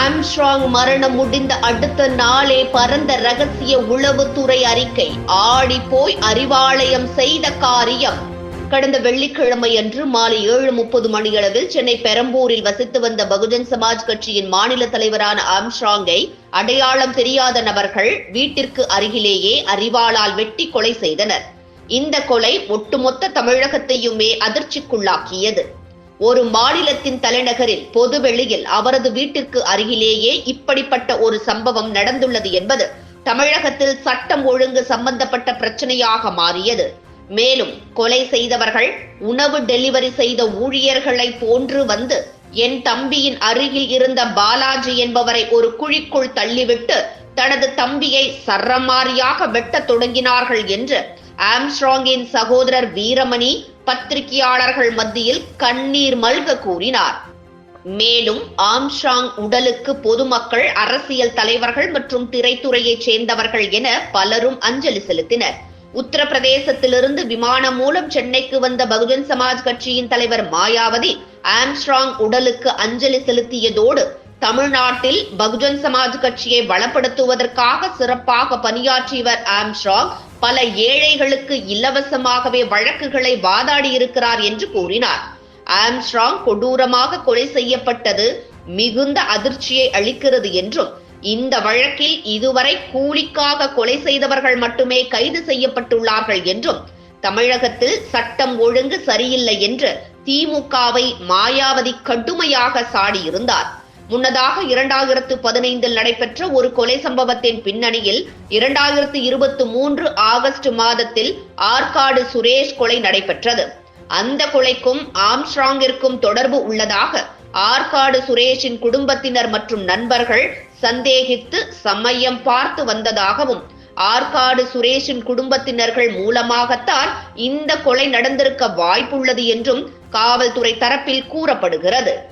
Armstrong மரணம் முடிந்த அடுத்த நாளே பரந்த ரகசிய உளவுத்துறை அறிக்கை. ஆடி போய் அறிவாலயம் செய்த காரியம். கடந்த வெள்ளிக்கிழமை அன்று மாலை ஏழு முப்பது மணியளவில் சென்னை பெரம்பூரில் வசித்து வந்த பகுஜன் சமாஜ் கட்சியின் மாநில தலைவரான ஆம்ஸ்ட்ராங்கை அடையாளம் தெரியாத நபர்கள் வீட்டிற்கு அருகிலேயே அறிவாளால் வெட்டி கொலை செய்தனர். இந்த கொலை ஒட்டுமொத்த தமிழகத்தையுமே அதிர்ச்சிக்குள்ளாக்கியது. ஒரு மாநிலத்தின் தலைநகரில் பொதுவெளியில் அவரது வீட்டிற்கு அருகிலேயே இப்படிப்பட்ட ஒரு சம்பவம் நடந்துள்ளது என்பது தமிழகத்தில் சட்டம் ஒழுங்கு சம்பந்தப்பட்ட பிரச்சனையாக மாறியது. மேலும் கொலை செய்தவர்கள் உணவு டெலிவரி செய்த ஊழியர்களை போன்று வந்து என் தம்பியின் அருகில் இருந்த பாலாஜி என்பவரை ஒரு குழிக்குள் தள்ளிவிட்டு தனது தம்பியை சரமாரியாக வெட்டத் தொடங்கினார்கள் என்று ஆம்ஸ்ட்ராங்கின் சகோதரர் வீரமணி பத்திரிகையாளர்கள் மத்தியில் கண்ணீர் மல்க கூறினார். மேலும் ஆம்ஷாங் உடலுக்கு பொதுமக்கள் அரசியல் தலைவர்கள் மற்றும் திரைத்துறையைச் சேர்ந்தவர்கள் என பலரும் அஞ்சலி செலுத்தினர். உத்தரப்பிரதேசத்திலிருந்து விமானம் மூலம் சென்னைக்கு வந்த பகுஜன் சமாஜ் கட்சியின் தலைவர் மாயாவதி ஆம்ஸ்ட்ராங் உடலுக்கு அஞ்சலி செலுத்தியதோடு தமிழ்நாட்டில் பகுஜன் சமாஜ் கட்சியை வளப்படுத்துவதற்காக சிறப்பாக பணியாற்றியவர் ஆம்ஸ்ட்ராங் பல ஏழைகளுக்கு இலவசமாகவே வழக்குகளை வாதாடியிருக்கிறார் என்று கூறினார். ஆம்ஸ்ட்ராங் கொடூரமாக கொலை செய்யப்பட்டது மிகுந்த அதிர்ச்சியை அளிக்கிறது என்றும் இந்த வழக்கில் இதுவரை கூலிக்காக கொலை செய்தவர்கள் மட்டுமே கைது செய்யப்பட்டுள்ளார்கள் என்றும் தமிழகத்தில் சட்டம் ஒழுங்கு சரியில்லை என்று திமுகவை மாயாவதி கடுமையாக சாடியிருந்தார். முன்னதாக இரண்டாயிரத்து பதினைந்தில் நடைபெற்ற ஒரு கொலை சம்பவத்தின் பின்னணியில் இரண்டாயிரத்து இருபத்தி மூன்று ஆகஸ்ட் மாதத்தில் ஆற்காடு சுரேஷ் கொலை நடைபெற்றது. அந்த கொலைக்கும் ஆம்ஸ்ட்ராங்கிற்கும் தொடர்பு உள்ளதாக ஆற்காடு சுரேஷின் குடும்பத்தினர் மற்றும் நண்பர்கள் சந்தேகித்து சமயம் பார்த்து வந்ததாகவும் ஆற்காடு சுரேஷின் குடும்பத்தினர்கள் மூலமாகத்தான் இந்த கொலை நடந்திருக்க வாய்ப்புள்ளது என்றும் காவல்துறை தரப்பில் கூறப்படுகிறது.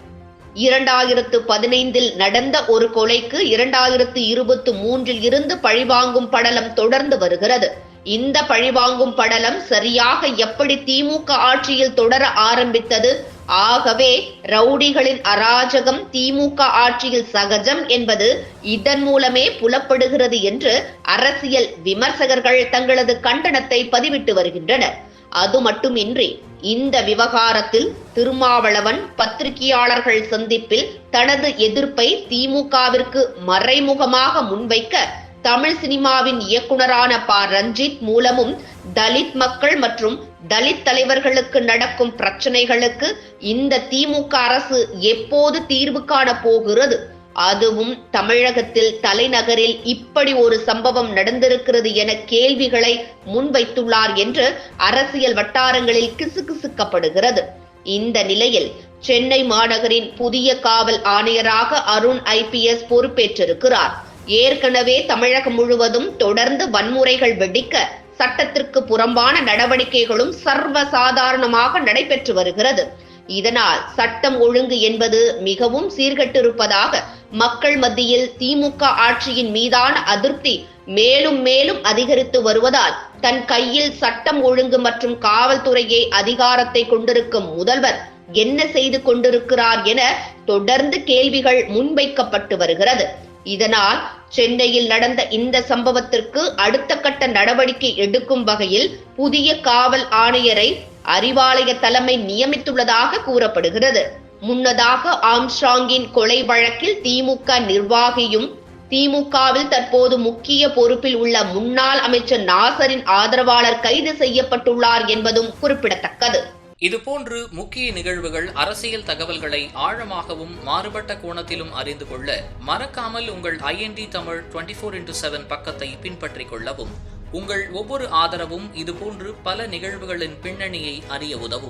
இரண்டாயிரத்து பதினைந்தில் நடந்த ஒரு கொலைக்கு இரண்டாயிரத்து இருபத்து மூன்றில் இருந்து பழிவாங்கும் படலம் தொடர்ந்து வருகிறது. இந்த பழிவாங்கும் படலம் சரியாக எப்படி திமுக ஆட்சியில் தொடர ஆரம்பித்தது? ஆகவே ரவுடிகளின் அராஜகம் திமுக ஆட்சியில் சகஜம் என்பது இதன் மூலமே புலப்படுகிறது என்று அரசியல் விமர்சகர்கள் தங்களது கண்டனத்தை பதிவிட்டு வருகின்றனர். அது மட்டுமின்றி இந்த விவகாரத்தில் திருமாவளவன் பத்திரிகையாளர்கள் சந்திப்பில் தனது எதிர்ப்பை திமுகவிற்கு மறைமுகமாக முன்வைக்க தமிழ் சினிமாவின் இயக்குனரான ப. ரஞ்சித் மூலமும் தலித் மக்கள் மற்றும் தலித் தலைவர்களுக்கு நடக்கும் பிரச்சனைகளுக்கு இந்த திமுக அரசு எப்போது தீர்வு காண போகிறது? அதுவும் தமிழகத்தில் தலைநகரில் இப்படி ஒரு சம்பவம் நடந்திருக்கிறது என கேள்விகளை முன்வைத்துள்ளார் என்று அரசியல் வட்டாரங்களில் கிசுகிசுக்கப்படுகிறது. இந்த நிலையில் சென்னை மாநகரின் புதிய காவல் ஆணையராக அருண் ஐபிஎஸ் பொறுப்பேற்றிருக்கிறார். ஏற்கனவே தமிழகம் முழுவதும் தொடர்ந்து வன்முறைகள் வெடிக்க சட்டத்திற்கு புறம்பான நடவடிக்கைகளும் சர்வசாதாரணமாக நடைபெற்று வருகிறது. இதனால் சட்டம் ஒழுங்கு என்பது மிகவும் சீர்கெட்டிருப்பதாக மக்கள் மத்தியில் திமுக ஆட்சியின் மீதான அதிருப்தி மேலும் மேலும் அதிகரித்து வருவதால் தன் கையில் சட்டம் ஒழுங்கு மற்றும் காவல்துறையை அதிகாரத்தை கொண்டிருக்கும் முதல்வர் என்ன செய்து கொண்டிருக்கிறார் என தொடர்ந்து கேள்விகள் முன்வைக்கப்பட்டு வருகிறது. இதனால் சென்னையில் நடந்த இந்த சம்பவத்திற்கு அடுத்த கட்ட நடவடிக்கை எடுக்கும் வகையில் புதிய காவல் ஆணையரை அறிவாலய தலைமை நியமித்துள்ளதாக கூறப்படுகிறது. முன்னதாக ஆம்ஸ்ட்ராங்கின் கொலை வழக்கில் திமுக நிர்வாகியும் திமுகவில் தற்போது முக்கிய பொறுப்பில் உள்ள முன்னாள் அமைச்சர் நாசரின் ஆதரவாளர் கைது செய்யப்பட்டுள்ளார் என்பதும் குறிப்பிடத்தக்கது. இதுபோன்று முக்கிய நிகழ்வுகள் அரசியல் தகவல்களை ஆழமாகவும் மாறுபட்ட கோணத்திலும் அறிந்து கொள்ள மறக்காமல் உங்கள் I N D Tamil twenty four into seven பக்கத்தை பின்பற்றிக் கொள்ளவும். உங்கள் ஒவ்வொரு ஆதரவும் இதுபோன்று பல நிகழ்வுகளின் பின்னணியை அறிய உதவும்.